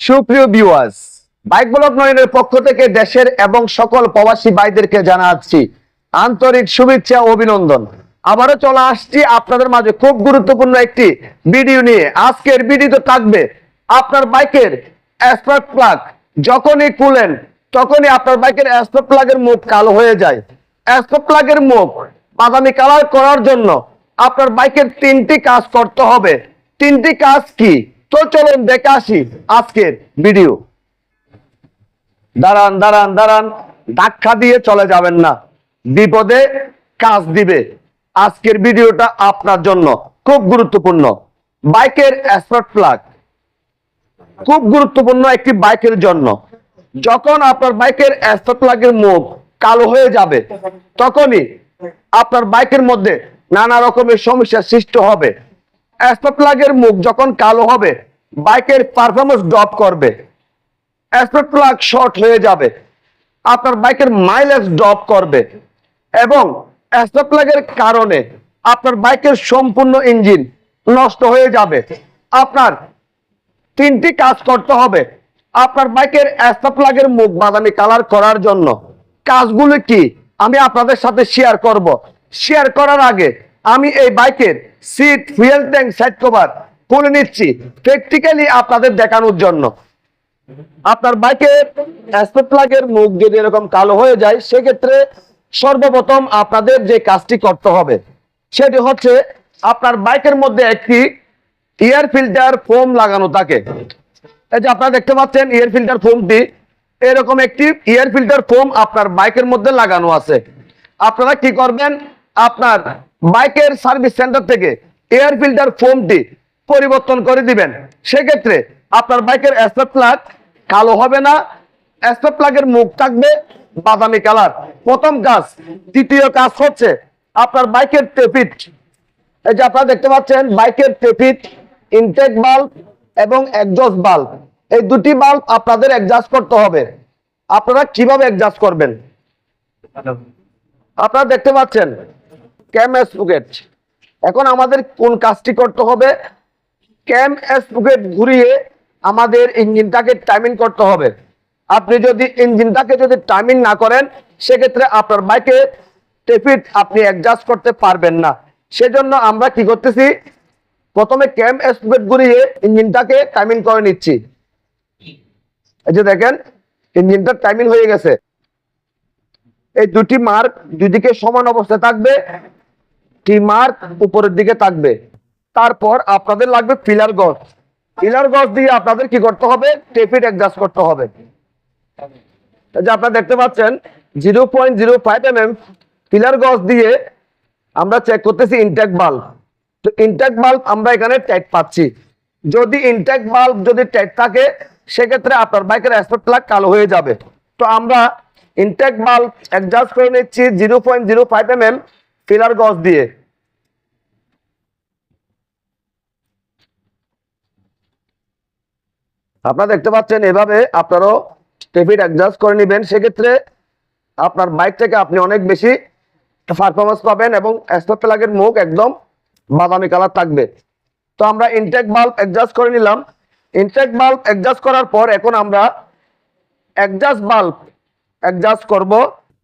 সুপ্রিয় viewers bike block নয়নের পক্ষ থেকে দেশের এবং সকল প্রবাসী ভাইদেরকে জানাচ্ছি আন্তরিক শুভেচ্ছা অভিনন্দন। আবারও চলে আসছি আপনাদের মাঝে খুব গুরুত্বপূর্ণ একটি ভিডিও নিয়ে। আজকের ভিডিওতে থাকবে আপনার বাইকের স্পার্ক প্লাগ যখনই খুলেন, তখনই আপনার বাইকের স্পার্ক প্লাগের মুখ কালো হয়ে যায়। স্পার্ক প্লাগের মুখ বাদামি কালার করার জন্য আপনার বাইকের তিনটি কাজ করতে হবে। তিনটি কাজ কি? তো চলুন দেখে আসি আজকের ভিডিও। দাঁড়ান দাঁড়ান দাঁড়ান। ধাক্কা দিয়ে চলে যাবেন না। বিপদে কাজ দিবে। আজকের ভিডিওটা আপনার জন্য খুব গুরুত্বপূর্ণ। বাইকের স্পার্ট প্লাগ। খুব গুরুত্বপূর্ণ একটি বাইকের জন্য। যখন আপনার বাইকের স্পার্ট প্লাগের মুখ কালো হয়ে যাবে, তখনই আপনার বাইকের মধ্যে নানা রকমের সমস্যার সৃষ্টি হবে। প্লাগের মুখ যখন কালো হবে বাইকের পারফরমেন্স ড্রপ করবে। প্লাগ শর্ট হয়ে যাবে। আপনার বাইকের মাইলেজ ড্রপ করবে। এবং প্লাগের কারণে আপনার বাইকের সম্পূর্ণ ইঞ্জিন নষ্ট হয়ে যাবে। আপনার তিনটি কাজ করতে হবে। আপনার বাইকের স্পার্ক প্লাগের মুখ বাদামি কালার করার জন্য। কাজগুলো কি? আমি আপনাদের সাথে শেয়ার করব। শেয়ার করার আগে আমি এই বাইকের seat fuel tank side cover খুলে নিচ্ছি প্র্যাকটিক্যালি আপনাদের দেখানোর জন্য। আপনার বাইকের অ্যাসপেক্ট প্লাগের মুখ যদি এরকম কালো হয়ে যায়, সেক্ষেত্রে সর্বপ্রথম আপনাদের যে কাজটি করতে হবে, সেটি হচ্ছে আপনার বাইকের মধ্যে একটি এয়ার ফিল্টার ফোম লাগানো থাকে। এই যে আপনারা দেখতে পাচ্ছেন এয়ার ফিল্টার ফোমটি এরকম একটি এয়ার ফিল্টার ফোম আপনার বাইকের মধ্যে লাগানো আছে। আপনারা কি করবেন? আপনার বাইকের সার্ভিস সেন্টার থেকে এয়ার ফিল্টার ফোমটি পরিবর্তন করে দিবেন। সেক্ষেত্রে আপনার বাইকের স্পেট প্লাগ কালো হবে না স্পেট প্লাগের মুখ থাকবে বাদামি কালার। প্রথম কাজ, দ্বিতীয় কাজ হচ্ছে আপনার বাইকের টেপিট এই যে আপনারা দেখতে পাচ্ছেন, বাইকের টেপিট ইনটেক বাল্ব এবং একজস্ট বাল্ব এই দুটি বাল্ব আপনাদের অ্যাডজাস্ট করতে হবে। আপনারা কীভাবে অ্যাডজাস্ট করবেন? আপনারা দেখতে পাচ্ছেন ক্যাম এস স্পুকেট এখন আমাদের কোন কাজটি করতে হবে? ক্যাম এস স্পুকেট ঘুরিয়ে আমাদের ইঞ্জিনটাকে টাইমিং করতে হবে। আপনি যদি ইঞ্জিনটাকে যদি টাইমিং না করেন, সেক্ষেত্রে আপনার বাইকে টেফিট আপনি অ্যাডজাস্ট করতে পারবেন না। সেজন্য আমরা কি করতেছি? প্রথমে ক্যাম স্পুকেট ঘুরিয়ে ইঞ্জিনটাকে টাইমিং করে নিচ্ছি। এই যে দেখেন ইঞ্জিনটার টাইমিং হয়ে গেছে। এই দুটি মার্ক দুদিকে সমান অবস্থায় থাকবে। টি মার্ক উপরের দিকে থাকবে। তারপর আপনাদের লাগবে পিলার গজ পিলার গজ দিয়ে আপনাদের কি করতে হবে? টেপিট অ্যাডজাস্ট করতে হবে। যে আপনারা দেখতে পাচ্ছেন, zero point zero five M M feeler gauge দিয়ে আমরা চেক করতেছি ইনটেক বাল্ব তো ইনটেক বাল্ব আমরা এখানে ট্যাগ পাচ্ছি। যদি ইনটেক বাল্ব যদি ট্যাগ থাকে, সেক্ষেত্রে আপনার বাইকের অ্যাসপেক্ট প্লাগ কালো হয়ে যাবে। তো আমরা ইনটেক বাল্ব অ্যাডজাস্ট করে নিচ্ছি zero point zero five M M feeler gauge দিয়ে। আপনারা দেখতে পাচ্ছেন, এভাবে আপনারও টেপিট অ্যাডজাস্ট করে নেবেন। সেক্ষেত্রে আপনার বাইক থেকে আপনি অনেক বেশি পারফরমেন্স পাবেন এবং স্পট প্লাগের মুখ একদম বাদামি কালার থাকবে। তো আমরা ইনটেক বাল্ব অ্যাডজাস্ট করে নিলাম। ইনটেক বাল্ব অ্যাডজাস্ট করার পর এখন আমরা অ্যাডজাস্ট বাল্ব অ্যাডজাস্ট করব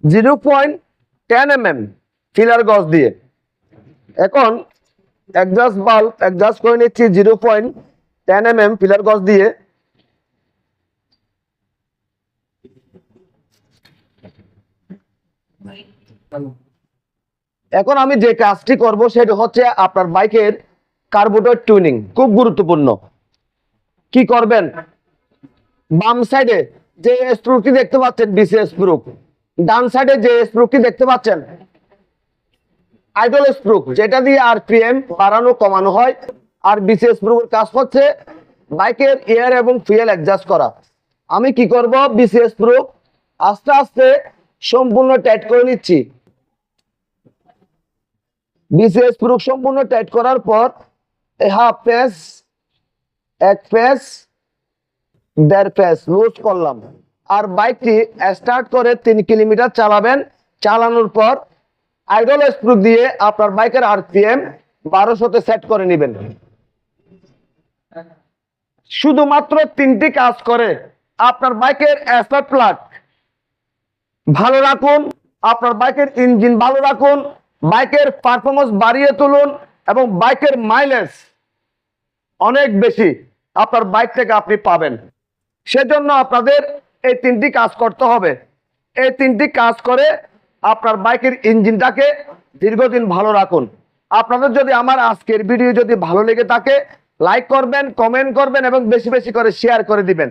zero point ten M M feeler gauge দিয়ে। এখন অ্যাডজাস্ট বাল্ব অ্যাডজাস্ট করে নিচ্ছি zero point ten M M feeler gauge দিয়ে। এখন আমি যে কাজটি করব সেটা হচ্ছে আপনার বাইকের কার্বোরেটর টিউনিং খুব গুরুত্বপূর্ণ। কি করবেন? বাম সাইডে যে স্প্রুকটি দেখতে পাচ্ছেন বিসি স্প্রুক ডান সাইডে যে স্প্রুকটি দেখতে পাচ্ছেন, আইডল স্প্রুক যেটা দিয়ে আরপিএম বাড়ানো, কমানো হয়। আর বিসি স্প্রুকের কাজ হচ্ছে বাইকের এয়ার এবং ফুয়েল অ্যাডজাস্ট করা। আমি কি করব? বিসি স্প্রুক আস্তে আস্তে সম্পূর্ণ টাইট করে নিচ্ছি। বিসিএস প্রুফ সম্পূর্ণ টাইট করার পর হাফ পেস এক পেস দেড় পেস লুজ করলাম। আর বাইকটি স্টার্ট করে তিন কিলোমিটার চালাবেন। চালানোর পর আইডল স্প্রুক দিয়ে আপনার বাইকের আরপিএম বারোশোতে সেট করে নেবেন। শুধুমাত্র তিনটি কাজ করে আপনার বাইকের অ্যাসপার প্লাগ ভালো রাখুন, আপনার বাইকের ইঞ্জিন ভালো রাখুন বাইকের পারফরমেন্স বাড়িয়ে তুলুন এবং বাইকের মাইলেজ অনেক বেশি আপনার বাইক থেকে আপনি পাবেন। সেজন্য আপনাদের এই তিনটি কাজ করতে হবে। এই তিনটি কাজ করে আপনার বাইকের ইঞ্জিনটাকে দীর্ঘদিন ভালো রাখুন। আপনাদের যদি আমার আজকের ভিডিও যদি ভালো লেগে থাকে লাইক করবেন কমেন্ট করবেন এবং বেশি বেশি করে শেয়ার করে দিবেন।